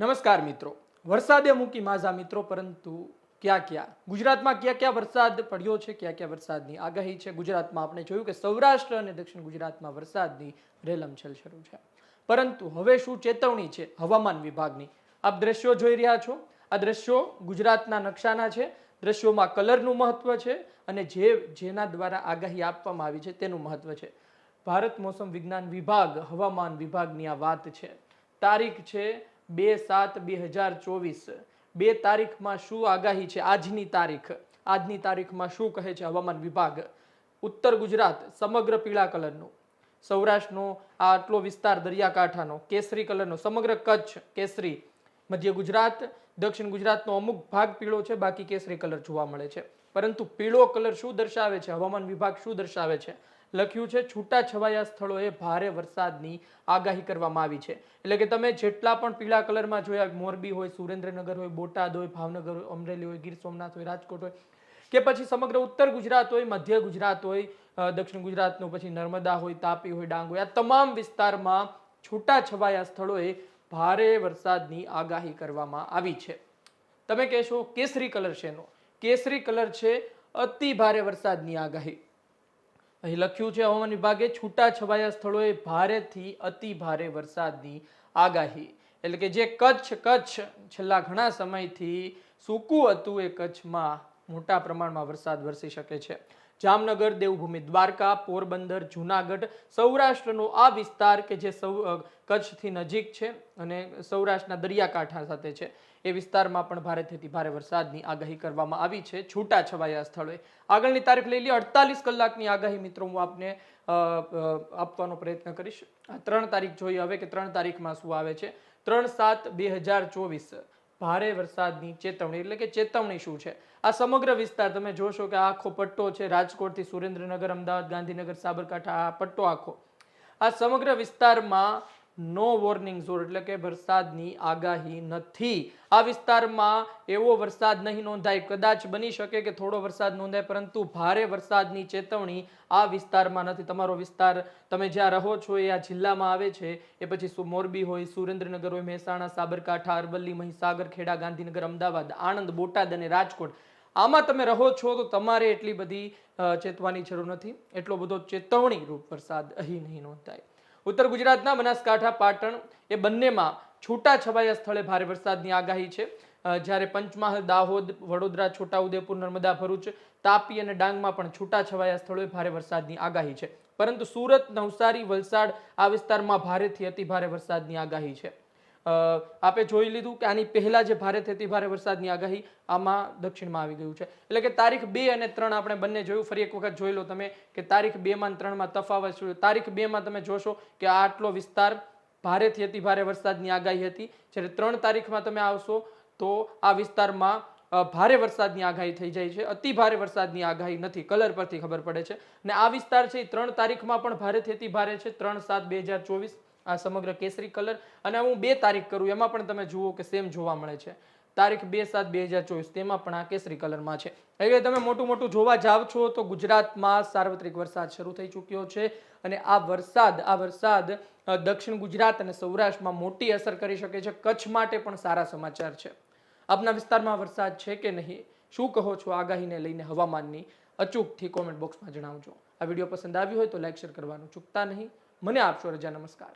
નમસ્કાર મિત્રો. વરસાદે મૂકી માઝા મિત્રો, પરંતુ ક્યાં ક્યાં? ગુજરાતમાં ક્યાં ક્યાં વરસાદ પડ્યો છે, ક્યાં ક્યાં વરસાદની આગાહી છે? ગુજરાતમાં આપણે જોયું કે સૌરાષ્ટ્ર અને દક્ષિણ ગુજરાતમાં વરસાદની રેલમછેલ શરૂ છે. પરંતુ હવે શું ચેતવણી છે હવામાન વિભાગની? આપ દ્રશ્યો જોઈ રહ્યા છો. આ દ્રશ્યો ગુજરાતના નકશાના છે, દ્રશ્યોમાં કલરનું મહત્વ છે અને જે જેના દ્વારા આગાહી આપવામાં આવી છે તેનું મહત્વ છે. ભારત મોસમ વિજ્ઞાન વિભાગ, હવામાન વિભાગની આ વાત છે. તારીખ છે બે સાત બે હજાર ચોવીસ. બે તારીખમાં શું આગાહી છે? આજની તારીખ. આજની તારીખમાં શું કહે છે હવામાન વિભાગ? ઉત્તર ગુજરાત, સમગ્ર પીળા કલરનું. સૌરાષ્ટ્રનો આ આટલો વિસ્તાર દરિયાકાંઠાનો. કેસરી કલરનો. સમગ્ર કચ્છ કેસરી. મધ્ય ગુજરાત, દક્ષિણ ગુજરાતનો અમુક ભાગ પીળો છે, બાકી કેસરી કલર જોવા મળે છે. પરંતુ પીળો કલર શું દર્શાવે છે? હવામાન વિભાગ શું દર્શાવે છે? લખ્યું છે, છૂટા છવાયા સ્થળોએ ભારે વરસાદની આગાહી કરવામાં આવી છે. એટલે કે તમે જેટલા પણ પીળા કલરમાં જોયા, મોરબી હોય, સુરેન્દ્રનગર હોય, બોટાદ હોય, ભાવનગર હોય, અમરેલી હોય, ગીર સોમનાથ હોય, રાજકોટ હોય, કે પછી સમગ્ર ઉત્તર ગુજરાત હોય, મધ્ય ગુજરાત હોય દક્ષિણ ગુજરાતનું, પછી નર્મદા હોય, તાપી હોય, ડાંગ હોય, આ તમામ વિસ્તારમાં છૂટા છવાયા સ્થળોએ ભારે વરસાદની આગાહી કરવામાં આવી છે. તમે કહેશો, કેસરી કલર એનો કેસરી કલર છે, અતિ ભારે વરસાદની આગાહી. અહીં લખ્યું છે, હવામાન વિભાગે છૂટા છવાયા સ્થળોએ ભારેથી અતિ ભારે વરસાદની આગાહી. એટલે કે જે કચ્છ કચ્છ છેલ્લા ઘણા સમયથી સૂકું હતું એ કચ્છમાં મોટા પ્રમાણમાં વરસાદ વરસી શકે છે. જામનગર, દેવભૂમિ, દ્વારકા, પોરબંદર, જુનાગઢ, સૌરાષ્ટ્રનો આ વિસ્તાર કે જે સૌ કચ્છથી નજીક છે અને સૌરાષ્ટ્રના દરિયાકાંઠા સાથે છે, એ વિસ્તારમાં પણ ભારેથી ભારે વરસાદની આગાહી કરવામાં આવી છે. છૂટા છવાયા સ્થળોએ. આગળની તારીખ લઈ લઈએ અડતાલીસ કલાકની આગાહી મિત્રો, હું આપને આપવાનો પ્રયત્ન કરીશ. આ ત્રણ તારીખ જોઈએ હવે કે ત્રણ તારીખમાં શું આવે છે? ત્રણ સાત બે હજાર ચોવીસ. ભારે વરસાદની ચેતવણી, એટલે કે ચેતવણી શું છે? આ સમગ્ર વિસ્તાર તમે જોશો કે આખો પટ્ટો છે, રાજકોટથી સુરેન્દ્રનગર, અમદાવાદ, ગાંધીનગર, સાબરકાંઠા, આ પટ્ટો આખો. આ સમગ્ર વિસ્તારમાં નો વોર્નિંગ ઝોન એટલે કે વરસાદની આગાહી નથી. આ વિસ્તારમાં એવો વરસાદ નહીં નોંધાય. કદાચ બની શકે કે થોડો વરસાદ નોંધાય, પરંતુ ભારે વરસાદની ચેતવણી આ વિસ્તારમાં નથી. તમારો વિસ્તાર તમે જ્યાં રહો છો, એ આ જિલ્લામાં આવે છે. એ પછી મોરબી હોય, સુરેન્દ્રનગર હોય, મહેસાણા, સાબરકાંઠા, અરવલ્લી, મહીસાગર, ખેડા, ગાંધીનગર, અમદાવાદ, આણંદ, બોટાદ અને રાજકોટ. આમાં તમે રહો છો તો તમારે એટલી બધી ચેતવાની જરૂર નથી. એટલો બધો ચેતવણી રૂપ વરસાદ અહીં નહીં નોંધાય. ઉત્તર ગુજરાતના બનાસકાંઠા, પાટણ એ બંનેમાં છૂટા છવાયા સ્થળે ભારે વરસાદની આગાહી છે. જ્યારે પંચમહાલ, દાહોદ, વડોદરા, છોટાઉદેપુર, નર્મદા, ભરૂચ, તાપી અને ડાંગમાં પણ છૂટા છવાયા સ્થળોએ ભારે વરસાદની આગાહી છે. પરંતુ સુરત, નવસારી, વલસાડ આ વિસ્તારમાં ભારેથી અતિ ભારે વરસાદની આગાહી છે. આપે જોઈ લીધું કે આની પહેલા જે ભારે અતિ ભારે વરસાદની આગાહી આમાં દક્ષિણમાં આવી ગયું છે. એટલે કે તારીખ બે અને ત્રણ આપણે બંને જોયું. ફરી એક વખત જોઈ લો તમે કે તારીખ બે માં ત્રણમાં તફાવત તારીખ બે માં તમે જોશો કે આટલો વિસ્તાર ભારેથી અતિ ભારે વરસાદની આગાહી હતી. જ્યારે ત્રણ તારીખમાં તમે આવશો તો આ વિસ્તારમાં ભારે વરસાદની આગાહી થઈ જાય છે. અતિ ભારે વરસાદની આગાહી નથી. કલર પરથી ખબર પડે છે. અને આ વિસ્તાર છે એ ત્રણ તારીખમાં પણ ભારેથી અતિ ભારે છે. ત્રણ સાત બે હજાર ચોવીસ. આ સમગ્ર કેસરી કલર. અને હું બે તારીખ કરું, એમાં પણ તમે જુઓ કે સેમ જોવા મળે છે. તારીખ બે સાત બે હજાર ચોવીસ, તેમાં પણ આ કેસરી કલરમાં છે. એટલે તમે મોટું મોટું જોવા જાવ છો તો ગુજરાતમાં સાર્વત્રિક વરસાદ શરૂ થઈ ચૂક્યો છે. અને આ વરસાદ આ વરસાદ દક્ષિણ ગુજરાત અને સૌરાષ્ટ્રમાં મોટી અસર કરી શકે છે. કચ્છ માટે પણ સારા સમાચાર છે. આપના વિસ્તારમાં વરસાદ છે કે નહીં? શું કહો છો આગાહીને લઈને હવામાનની? અચૂકથી કોમેન્ટ બોક્સમાં જણાવજો. આ વીડિયો પસંદ આવ્યો હોય તો લાઇક શેર કરવાનું ચૂકતા નહીં. મને આપશો રજા, નમસ્કાર.